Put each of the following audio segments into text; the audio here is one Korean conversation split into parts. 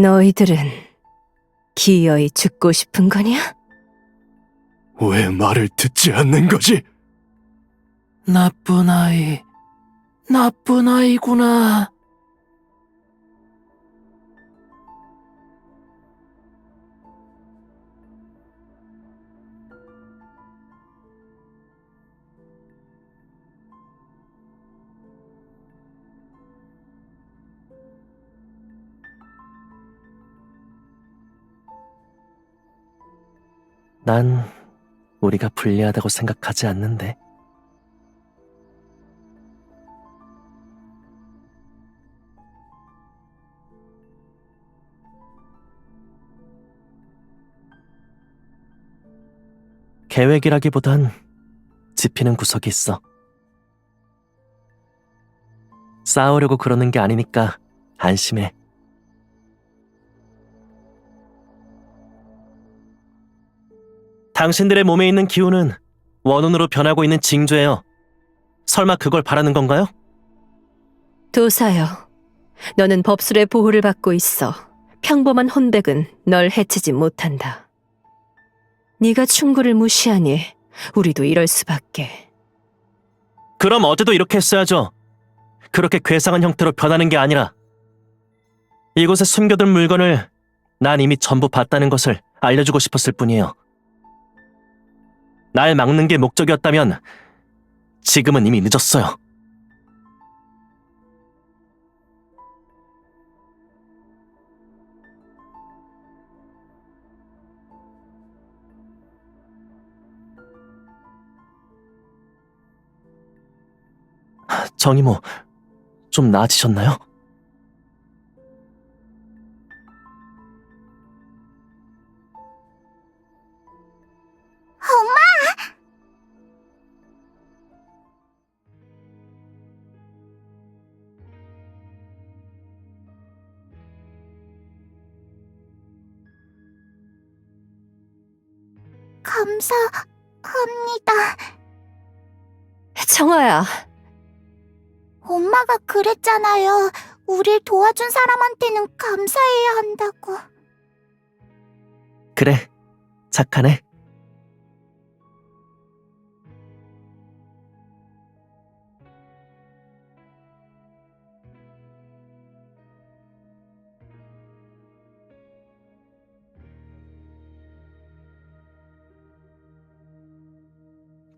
너희들은 기어이 죽고 싶은 거냐? 왜 말을 듣지 않는 거지? 나쁜 아이, 나쁜 아이구나. 난 우리가 불리하다고 생각하지 않는데. 계획이라기보단 지피는 구석이 있어. 싸우려고 그러는 게 아니니까 안심해. 당신들의 몸에 있는 기운은 원혼으로 변하고 있는 징조예요. 설마 그걸 바라는 건가요? 도사여, 너는 법술의 보호를 받고 있어. 평범한 혼백은 널 해치지 못한다. 네가 충고를 무시하니 우리도 이럴 수밖에. 그럼 어제도 이렇게 했어야죠. 그렇게 괴상한 형태로 변하는 게 아니라 이곳에 숨겨둔 물건을 난 이미 전부 봤다는 것을 알려주고 싶었을 뿐이에요. 날 막는 게 목적이었다면 지금은 이미 늦었어요. 정이모, 좀 나아지셨나요? 감사합니다. 청아야, 엄마가 그랬잖아요. 우릴 도와준 사람한테는 감사해야 한다고. 그래, 착하네.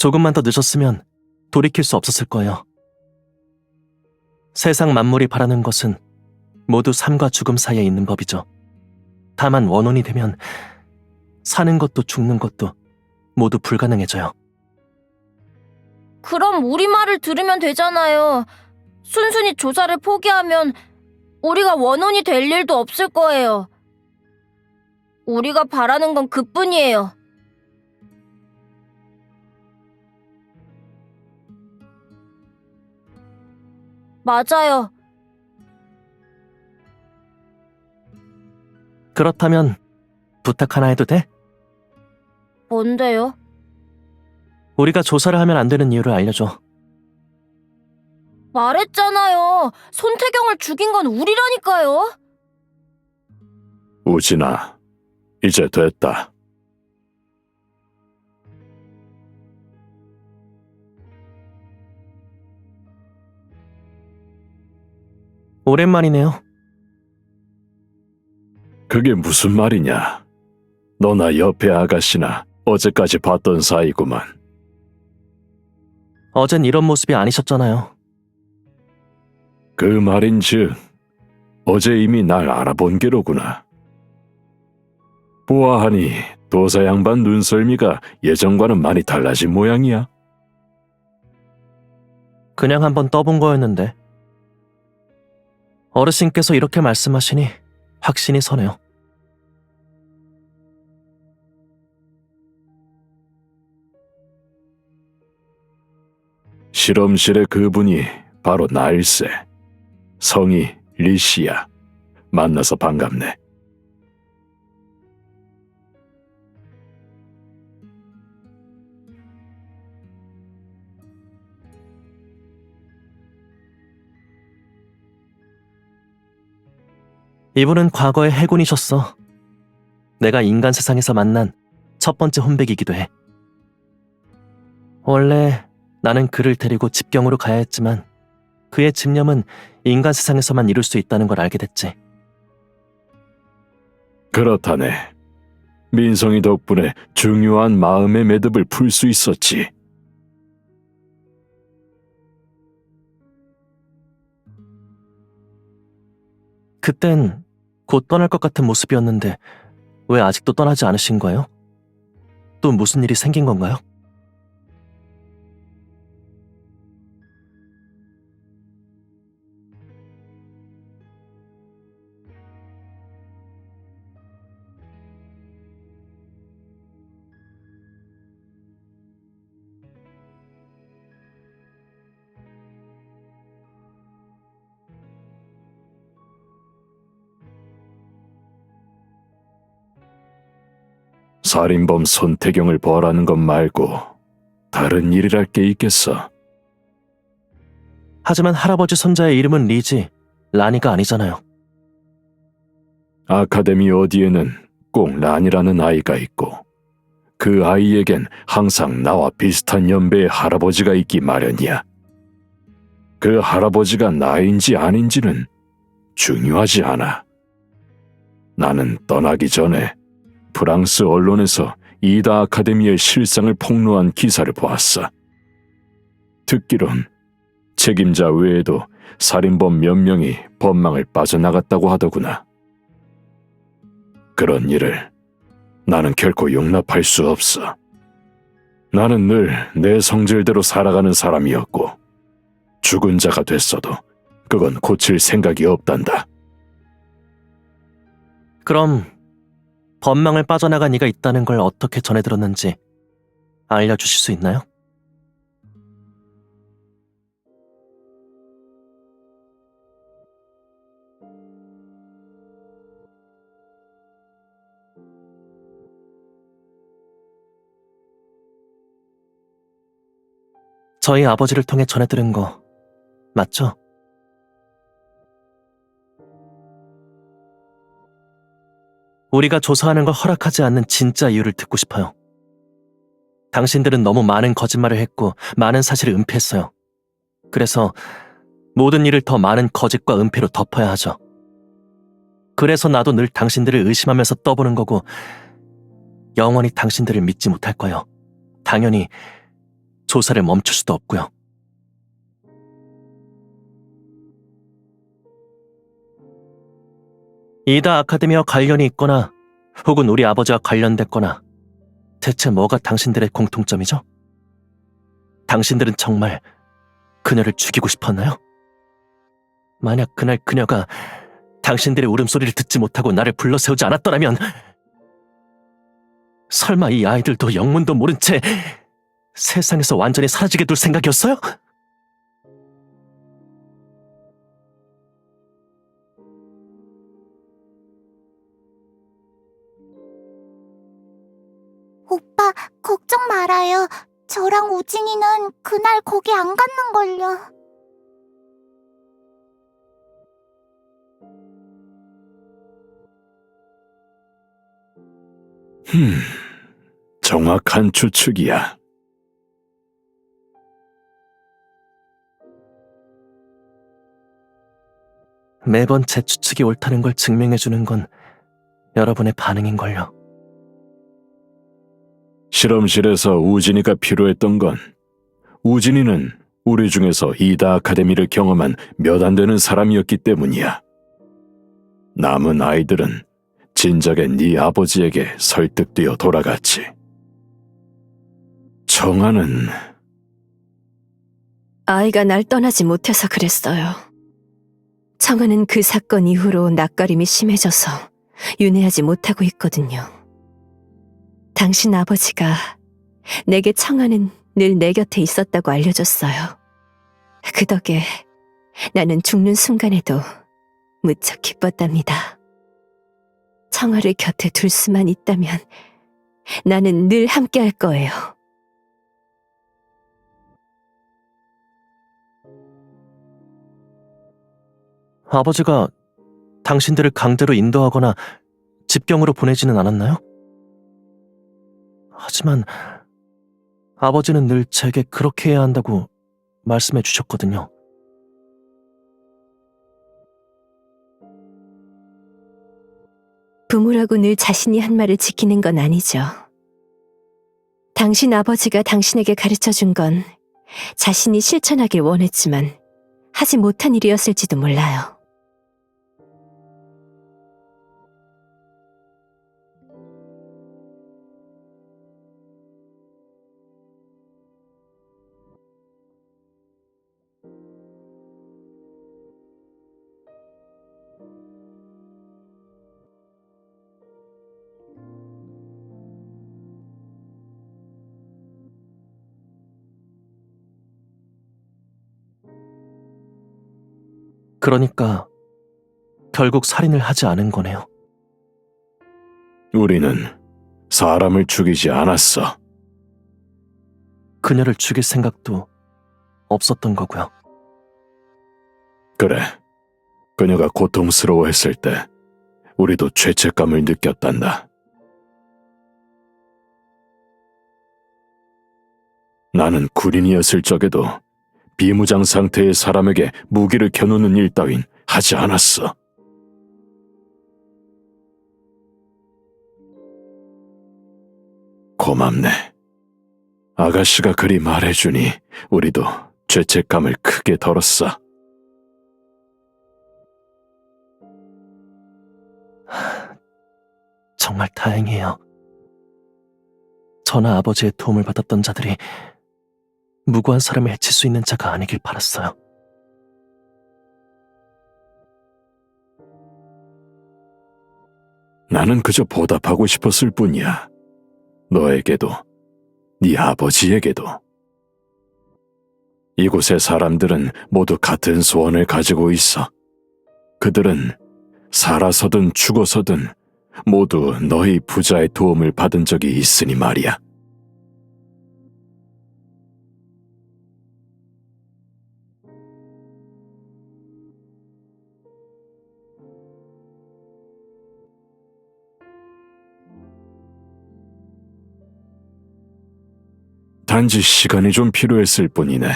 조금만 더 늦었으면 돌이킬 수 없었을 거예요. 세상 만물이 바라는 것은 모두 삶과 죽음 사이에 있는 법이죠. 다만 원혼이 되면 사는 것도 죽는 것도 모두 불가능해져요. 그럼 우리 말을 들으면 되잖아요. 순순히 조사를 포기하면 우리가 원혼이 될 일도 없을 거예요. 우리가 바라는 건 그뿐이에요. 맞아요. 그렇다면 부탁 하나 해도 돼? 뭔데요? 우리가 조사를 하면 안 되는 이유를 알려줘. 말했잖아요. 손태경을 죽인 건 우리라니까요. 우진아, 이제 됐다. 오랜만이네요. 그게 무슨 말이냐? 너나 옆에 아가씨나 어제까지 봤던 사이구만. 어젠 이런 모습이 아니셨잖아요. 그 말인즉 어제 이미 날 알아본 게로구나. 보아하니 도사 양반 눈썰미가 예전과는 많이 달라진 모양이야. 그냥 한번 떠본 거였는데. 어르신께서 이렇게 말씀하시니 확신이 서네요. 실험실의 그분이 바로 나일세. 성이 리시야. 만나서 반갑네. 이분은 과거의 해군이셨어. 내가 인간 세상에서 만난 첫 번째 혼백이기도 해. 원래 나는 그를 데리고 집경으로 가야 했지만 그의 집념은 인간 세상에서만 이룰 수 있다는 걸 알게 됐지. 그렇다네. 민성이 덕분에 중요한 마음의 매듭을 풀 수 있었지. 그땐 곧 떠날 것 같은 모습이었는데 왜 아직도 떠나지 않으신 거예요? 또 무슨 일이 생긴 건가요? 살인범 손태경을 벌하는 것 말고 다른 일이랄 게 있겠어. 하지만 할아버지 손자의 이름은 리지, 라니가 아니잖아요. 아카데미 어디에는 꼭 란이라는 아이가 있고 그 아이에겐 항상 나와 비슷한 연배의 할아버지가 있기 마련이야. 그 할아버지가 나인지 아닌지는 중요하지 않아. 나는 떠나기 전에 프랑스 언론에서 이다 아카데미의 실상을 폭로한 기사를 보았어. 듣기론 책임자 외에도 살인범 몇 명이 법망을 빠져나갔다고 하더구나. 그런 일을 나는 결코 용납할 수 없어. 나는 늘 내 성질대로 살아가는 사람이었고, 죽은 자가 됐어도 그건 고칠 생각이 없단다. 그럼 법망을 빠져나간 이가 있다는 걸 어떻게 전해 들었는지 알려주실 수 있나요? 저희 아버지를 통해 전해 들은 거 맞죠? 우리가 조사하는 걸 허락하지 않는 진짜 이유를 듣고 싶어요. 당신들은 너무 많은 거짓말을 했고 많은 사실을 은폐했어요. 그래서 모든 일을 더 많은 거짓과 은폐로 덮어야 하죠. 그래서 나도 늘 당신들을 의심하면서 떠보는 거고 영원히 당신들을 믿지 못할 거예요. 당연히 조사를 멈출 수도 없고요. 이다 아카데미와 관련이 있거나 혹은 우리 아버지와 관련됐거나 대체 뭐가 당신들의 공통점이죠? 당신들은 정말 그녀를 죽이고 싶었나요? 만약 그날 그녀가 당신들의 울음소리를 듣지 못하고 나를 불러세우지 않았더라면 설마 이 아이들도 영문도 모른 채 세상에서 완전히 사라지게 둘 생각이었어요? 말아요. 저랑 우진이는 그날 거기 안 갔는걸요. 흠, 정확한 추측이야. 매번 제 추측이 옳다는 걸 증명해주는 건 여러분의 반응인걸요. 실험실에서 우진이가 필요했던 건 우진이는 우리 중에서 이다 아카데미를 경험한 몇 안 되는 사람이었기 때문이야. 남은 아이들은 진작에 네 아버지에게 설득되어 돌아갔지. 청아는 아이가 날 떠나지 못해서 그랬어요. 청아는 그 사건 이후로 낯가림이 심해져서 윤회하지 못하고 있거든요. 당신 아버지가 내게 청아는 늘 내 곁에 있었다고 알려줬어요. 그 덕에 나는 죽는 순간에도 무척 기뻤답니다. 청아를 곁에 둘 수만 있다면 나는 늘 함께 할 거예요. 아버지가 당신들을 강제로 인도하거나 집경으로 보내지는 않았나요? 하지만 아버지는 늘 제게 그렇게 해야 한다고 말씀해 주셨거든요. 부모라고 늘 자신이 한 말을 지키는 건 아니죠. 당신 아버지가 당신에게 가르쳐 준 건 자신이 실천하길 원했지만 하지 못한 일이었을지도 몰라요. 그러니까 결국 살인을 하지 않은 거네요. 우리는 사람을 죽이지 않았어. 그녀를 죽일 생각도 없었던 거고요. 그래. 그녀가 고통스러워했을 때 우리도 죄책감을 느꼈단다. 나는 군인이었을 적에도 비무장 상태의 사람에게 무기를 겨누는 일 따윈 하지 않았어. 고맙네. 아가씨가 그리 말해주니 우리도 죄책감을 크게 덜었어. 정말 다행이에요. 저나 아버지의 도움을 받았던 자들이 무고한 사람을 해칠 수 있는 자가 아니길 바랐어요. 나는 그저 보답하고 싶었을 뿐이야. 너에게도, 네 아버지에게도. 이곳의 사람들은 모두 같은 소원을 가지고 있어. 그들은 살아서든 죽어서든 모두 너희 부자의 도움을 받은 적이 있으니 말이야. 단지 시간이 좀 필요했을 뿐이네.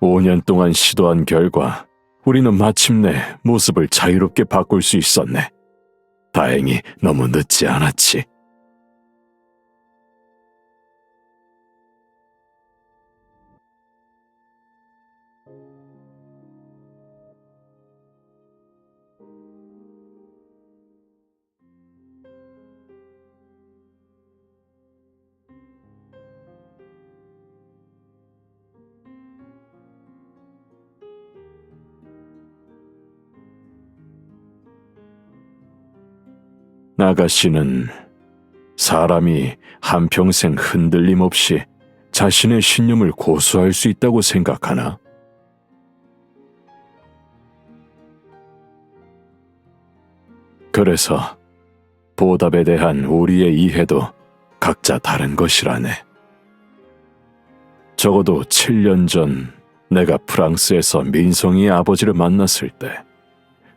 5년 동안 시도한 결과 우리는 마침내 모습을 자유롭게 바꿀 수 있었네. 다행히 너무 늦지 않았지. 아가씨는 사람이 한평생 흔들림 없이 자신의 신념을 고수할 수 있다고 생각하나? 그래서 보답에 대한 우리의 이해도 각자 다른 것이라네. 적어도 7년 전 내가 프랑스에서 민성이의 아버지를 만났을 때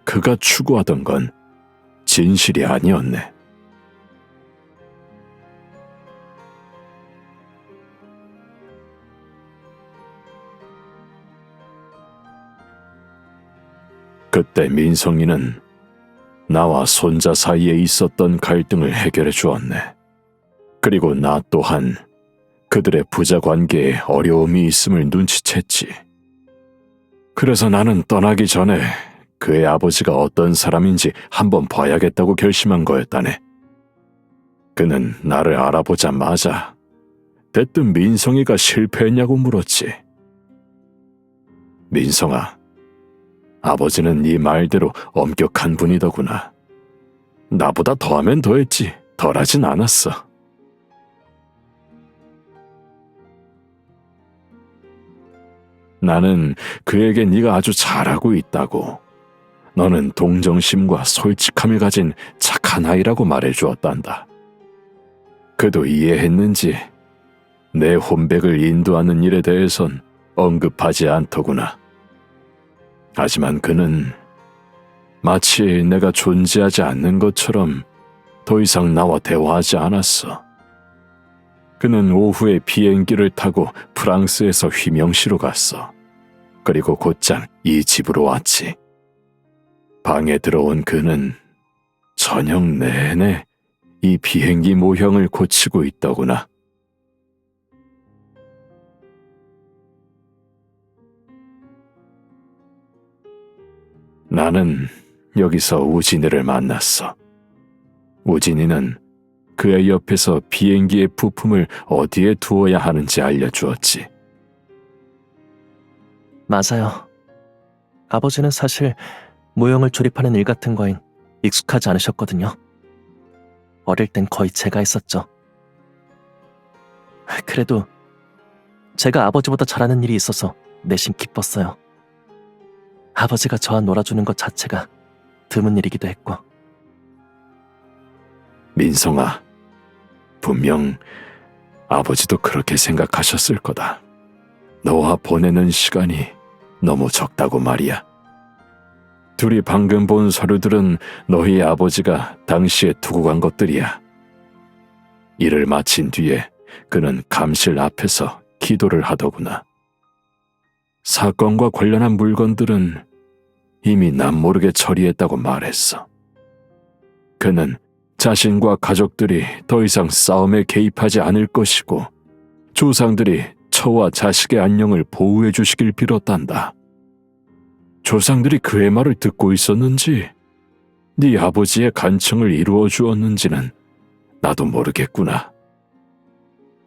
그가 추구하던 건 진실이 아니었네. 그때 민성이는 나와 손자 사이에 있었던 갈등을 해결해 주었네. 그리고 나 또한 그들의 부자 관계에 어려움이 있음을 눈치챘지. 그래서 나는 떠나기 전에 그의 아버지가 어떤 사람인지 한번 봐야겠다고 결심한 거였다네. 그는 나를 알아보자마자 대뜸 민성이가 실패했냐고 물었지. 민성아, 아버지는 네 말대로 엄격한 분이더구나. 나보다 더하면 더했지, 덜하진 않았어. 나는 그에게 네가 아주 잘하고 있다고. 너는 동정심과 솔직함을 가진 착한 아이라고 말해 주었단다. 그도 이해했는지 내 혼백을 인도하는 일에 대해선 언급하지 않더구나. 하지만 그는 마치 내가 존재하지 않는 것처럼 더 이상 나와 대화하지 않았어. 그는 오후에 비행기를 타고 프랑스에서 휘명시로 갔어. 그리고 곧장 이 집으로 왔지. 방에 들어온 그는 저녁 내내 이 비행기 모형을 고치고 있더구나. 나는 여기서 우진이를 만났어. 우진이는 그의 옆에서 비행기의 부품을 어디에 두어야 하는지 알려주었지. 맞아요. 아버지는 사실 모형을 조립하는 일 같은 거엔 익숙하지 않으셨거든요. 어릴 땐 거의 제가 했었죠. 그래도 제가 아버지보다 잘하는 일이 있어서 내심 기뻤어요. 아버지가 저와 놀아주는 것 자체가 드문 일이기도 했고. 민성아, 분명 아버지도 그렇게 생각하셨을 거다. 너와 보내는 시간이 너무 적다고 말이야. 둘이 방금 본 서류들은 너희 아버지가 당시에 두고 간 것들이야. 일을 마친 뒤에 그는 감실 앞에서 기도를 하더구나. 사건과 관련한 물건들은 이미 남 모르게 처리했다고 말했어. 그는 자신과 가족들이 더 이상 싸움에 개입하지 않을 것이고 조상들이 처와 자식의 안녕을 보호해 주시길 빌었단다. 조상들이 그의 말을 듣고 있었는지 네 아버지의 간청을 이루어 주었는지는 나도 모르겠구나.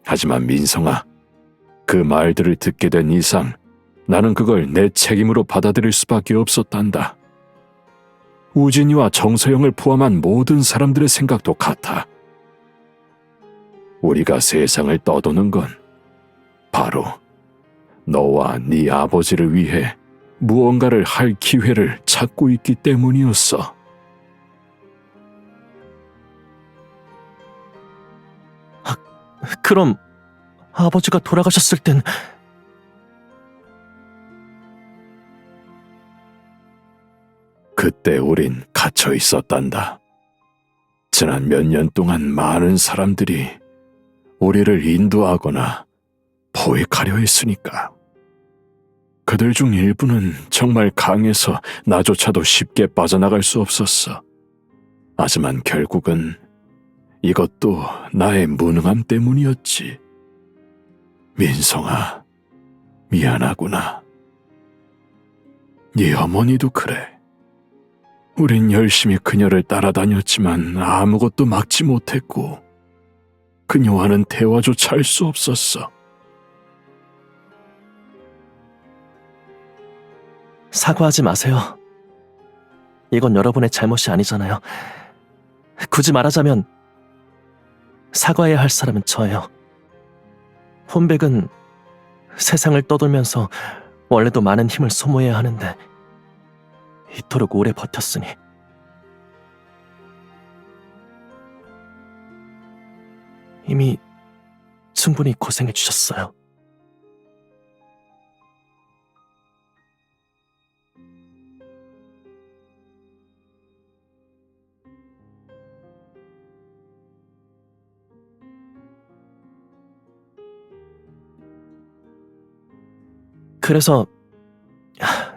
하지만 민성아, 그 말들을 듣게 된 이상 나는 그걸 내 책임으로 받아들일 수밖에 없었단다. 우진이와 정서영을 포함한 모든 사람들의 생각도 같아. 우리가 세상을 떠도는 건 바로 너와 네 아버지를 위해 무언가를 할 기회를 찾고 있기 때문이었어. 그럼 아버지가 돌아가셨을 땐 그때 우린 갇혀 있었단다. 지난 몇 년 동안 많은 사람들이 우리를 인도하거나 포획하려 했으니까. 그들 중 일부는 정말 강해서 나조차도 쉽게 빠져나갈 수 없었어. 하지만 결국은 이것도 나의 무능함 때문이었지. 민성아, 미안하구나. 네 어머니도 그래. 우린 열심히 그녀를 따라다녔지만 아무것도 막지 못했고 그녀와는 대화조차 할 수 없었어. 사과하지 마세요. 이건 여러분의 잘못이 아니잖아요. 굳이 말하자면 사과해야 할 사람은 저예요. 홈백은 세상을 떠돌면서 원래도 많은 힘을 소모해야 하는데 이토록 오래 버텼으니 이미 충분히 고생해 주셨어요. 그래서 하,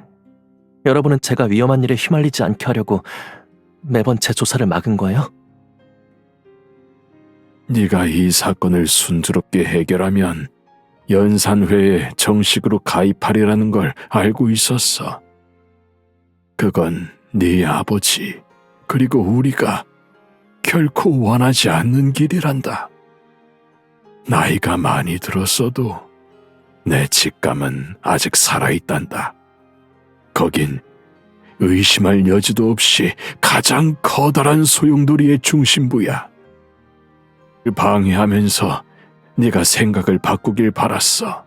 여러분은 제가 위험한 일에 휘말리지 않게 하려고 매번 제 조사를 막은 거예요? 네가 이 사건을 순조롭게 해결하면 연산회에 정식으로 가입하리라는 걸 알고 있었어. 그건 네 아버지 그리고 우리가 결코 원하지 않는 길이란다. 나이가 많이 들었어도 내 직감은 아직 살아있단다. 거긴 의심할 여지도 없이 가장 커다란 소용돌이의 중심부야. 방해하면서 네가 생각을 바꾸길 바랐어.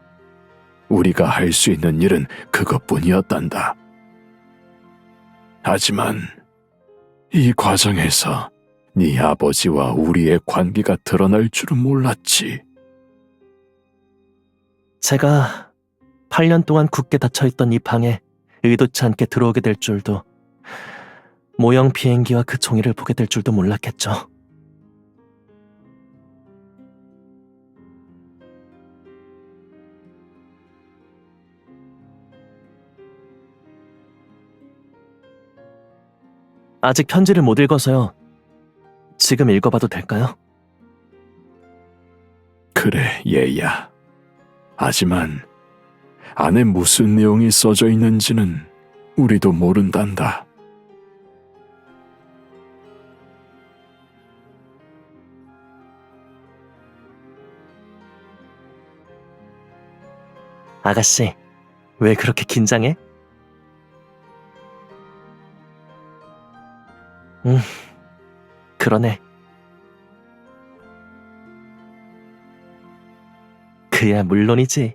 우리가 할 수 있는 일은 그것뿐이었단다. 하지만 이 과정에서 네 아버지와 우리의 관계가 드러날 줄은 몰랐지. 제가 8년 동안 굳게 닫혀있던 이 방에 의도치 않게 들어오게 될 줄도 모형 비행기와 그 종이를 보게 될 줄도 몰랐겠죠. 아직 편지를 못 읽어서요. 지금 읽어봐도 될까요? 그래, 얘야. 하지만 안에 무슨 내용이 써져 있는지는 우리도 모른단다. 아가씨, 왜 그렇게 긴장해? 음, 그러네. 그야 물론이지.